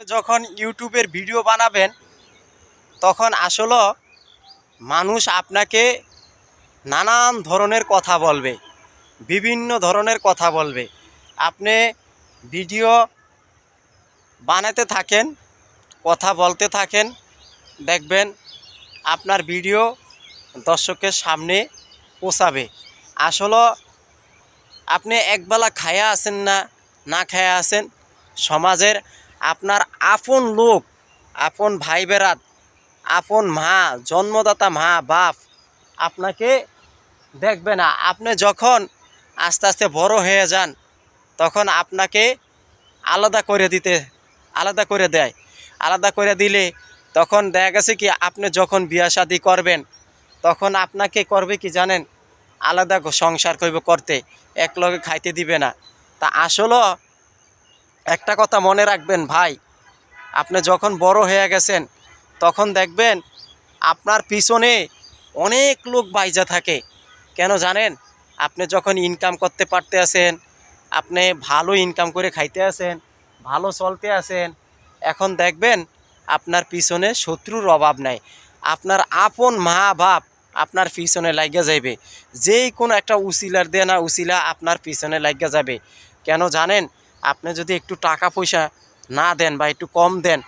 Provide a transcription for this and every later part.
যখন ইউটিউবের ভিডিও বানাবেন, তখন আসলে মানুষ আপনাকে নানান ধরনের কথা বলবে, বিভিন্ন ধরনের কথা বলবে। আপনি ভিডিও বানাতে থাকেন, কথা বলতে থাকেন, দেখবেন আপনার ভিডিও দর্শকের সামনে পৌঁছাবে। আসলে আপনি একবেলা খায়া আছেন না না খায়া আছেন, সমাজের আপনার আপন লোক, আপন ভাই বেরাত, আপন মা, জন্মদাতা মা, বাপ, আপনাকে দেখবে না। আপনি যখন আস্তে আস্তে বড় হয়ে যান, তখন আপনাকে আলাদা করে দিতে, আলাদা করে দেয়। আলাদা করে দিলে তখন দেখা গেছে কি, আপনি যখন বিয়া শাদি করবেন, তখন আপনাকে করবে কি জানেন? আলাদা সংসার করবে করতে এক লগে খাইতে দিবে না। তা আসলে একটা কথা মনে রাখবেন ভাই, আপনি যখন বড় হয়ে গেছেন, তখন দেখবেন আপনার পিছনে অনেক লোক বাইজা থাকে। কেন জানেন? আপনি যখন ইনকাম করতে পারতে আছেন, আপনি ভালো ইনকাম করে খাইতে আছেন, ভালো চলতে আছেন, এখন দেখবেন আপনার পিছনে শত্রুর অভাব নাই। আপনার আপন মা বাপ আপনার পিছনে লাগিয়া যাইবে। যেই কোনো একটা উসিলার দেয় না উসিলা আপনার পিছনে লাগিয়া যাবে। কেন জানেন? আপনি যদি একটু টাকা পয়সা না দেন বা একটু কম দেন,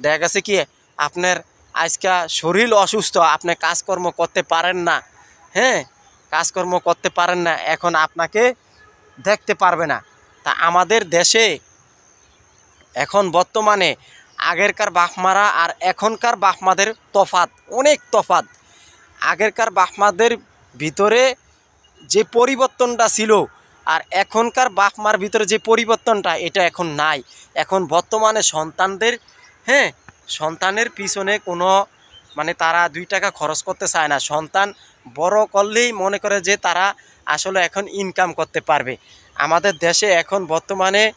দেখা গেছে কি, আপনার আজকা শরীর অসুস্থ, আপনি কাজকর্ম করতে পারেন না। হ্যাঁ কাজকর্ম করতে পারেন না, এখন আপনাকে দেখতে পারবে না। তা আমাদের দেশে এখন বর্তমানে আগেরকার বাপমারা আর এখনকার বাপমাদের তফাত অনেক তফাত আগেরকার বাপমাদের ভিতরে যে পরিবর্তনটা ছিল আর এখনকার বাপমার ভিতরে যে পরিবর্তনটা, এটা এখন নাই। এখন বর্তমানে সন্তানদের হ্যাঁ সন্তানের পিছনে কোনো মানে তারা দুই টাকা খরচ করতে চায় না। সন্তান বড় করলেই মনে করে যে তারা আসলে এখন ইনকাম করতে পারবে। আমাদের দেশে এখন বর্তমানে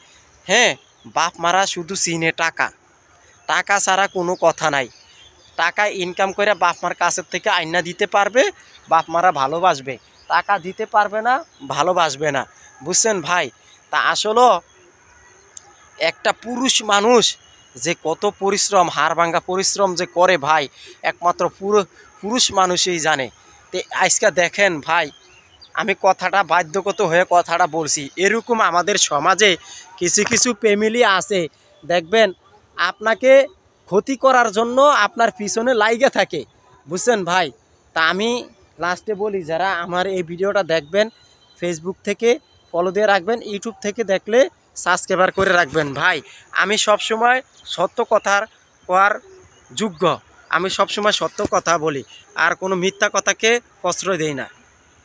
হ্যাঁ বাপ মারা শুধু চিনে টাকা। টাকা ছাড়া কোনো কথা নাই। টাকা ইনকাম করে বাপ মার কাছের থেকে আইনা দিতে পারবে, বাপ মারা ভালোবাসবে। টাকা দিতে পারবে না, ভালোবাসবে না। বুঝছেন ভাই? তা আসলে একটা পুরুষ মানুষ যে কত পরিশ্রম, হাড় ভাঙ্গা পরিশ্রম যে করে ভাই, একমাত্র পুরো, পুরুষ মানুষই জানে। তো আজকে দেখেন ভাই, আমি কথাটা বাধ্যগত হয়ে কথাটা বলছি। এরকম আমাদের সমাজে কিছু কিছু ফ্যামিলি আছে, দেখবেন আপনাকে ক্ষতি করার জন্য আপনার পিছনে লাইগে থাকে। বুঝছেন ভাই? তা আমি লাস্টে বলি, যারা আমার এই ভিডিওটা দেখবেন ফেসবুক থেকে ফলো দিয়ে রাখবেন ইউটিউব থেকে দেখলে সাবস্ক্রাইবার করে রাখবেন। ভাই, আমি সবসময় সত্য কথার কোয়ার যোগ্য। আমি সবসময় সত্য কথা বলি, আর কোনো মিথ্যা কথাকে প্রশ্রয় দেই না।